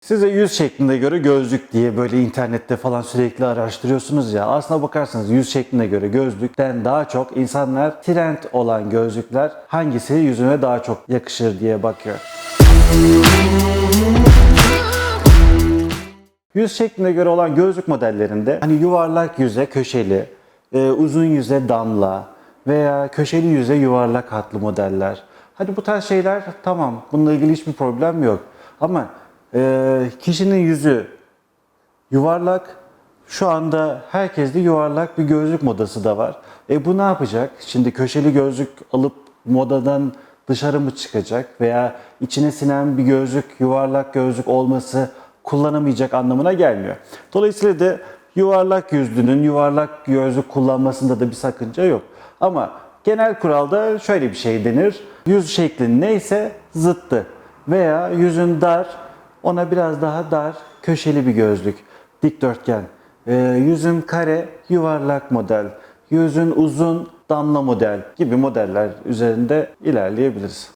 Size yüz şeklinde göre gözlük diye böyle internette falan sürekli araştırıyorsunuz ya. Aslına bakarsanız yüz şekline göre gözlükten daha çok insanlar trend olan gözlükler hangisi yüzüne daha çok yakışır diye bakıyor. Yüz şekline göre olan gözlük modellerinde hani yuvarlak yüze köşeli, e, uzun yüze damla veya köşeli yüze yuvarlak hatlı modeller. Hani bu tarz şeyler tamam bununla ilgili hiçbir problem yok. Ama e, kişinin yüzü yuvarlak şu anda herkeste yuvarlak bir gözlük modası da var. E bu ne yapacak? Şimdi köşeli gözlük alıp modadan dışarı mı çıkacak veya içine sinen bir gözlük yuvarlak gözlük olması kullanamayacak anlamına gelmiyor. Dolayısıyla da yuvarlak yüzlünün yuvarlak gözlük kullanmasında da bir sakınca yok. Ama genel kuralda şöyle bir şey denir. Yüz şeklin neyse zıttı veya yüzün dar ona biraz daha dar köşeli bir gözlük dikdörtgen. Ee, yüzün kare yuvarlak model. Yüzün uzun damla model gibi modeller üzerinde ilerleyebiliriz.